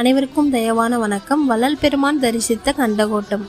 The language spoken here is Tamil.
அனைவருக்கும் தயவான வணக்கம். வள்ளல் பெருமான் தரிசித்த கண்டகோட்டம்